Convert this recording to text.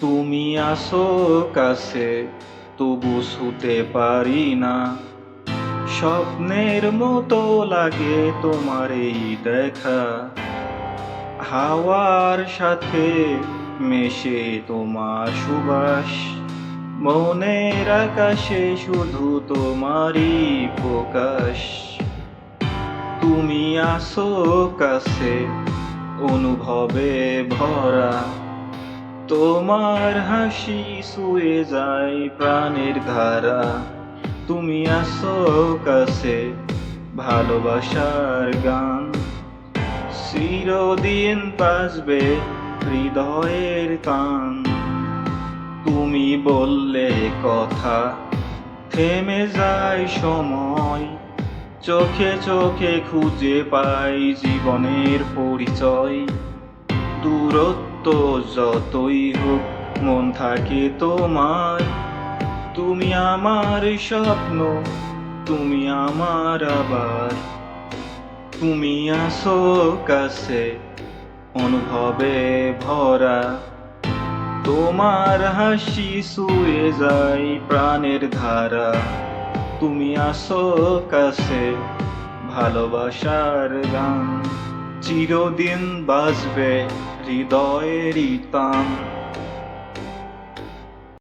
তুমি আসো কাছে, তবু শুতে পারি না। স্বপ্নের মতো লাগে তোমার এই দেখা। হাওয়ার সাথে মেশে তোমার সুবাস। মনের আকাশে শুধু তোমারই প্রকাশ। তুমি আসো কাছে, অনুভবে ভরা। তোমার হাসি শুয়ে যায় প্রাণের ধারা। তুমি আসো কাছে ভালোবাসার গান। চিরদিন বাজবে হৃদয়ের টান। তুমি বললে কথা, থেমে যায় সময়। চোখে চোখে খুঁজে পাই জীবনের পরিচয়। দূরত্ব যতই হোক, মন থাকে তোমার। তুমি আমার স্বপ্ন, তুমি আমার আবার। তুমি আসো কাছে, অনুভবে ভরা। তোমার হাসি শুয়ে যায় প্রাণের ধারা। তুমি আসো কাছে, ভালোবাসার গান। চিরদিন বাজবে হৃদয়েরই টান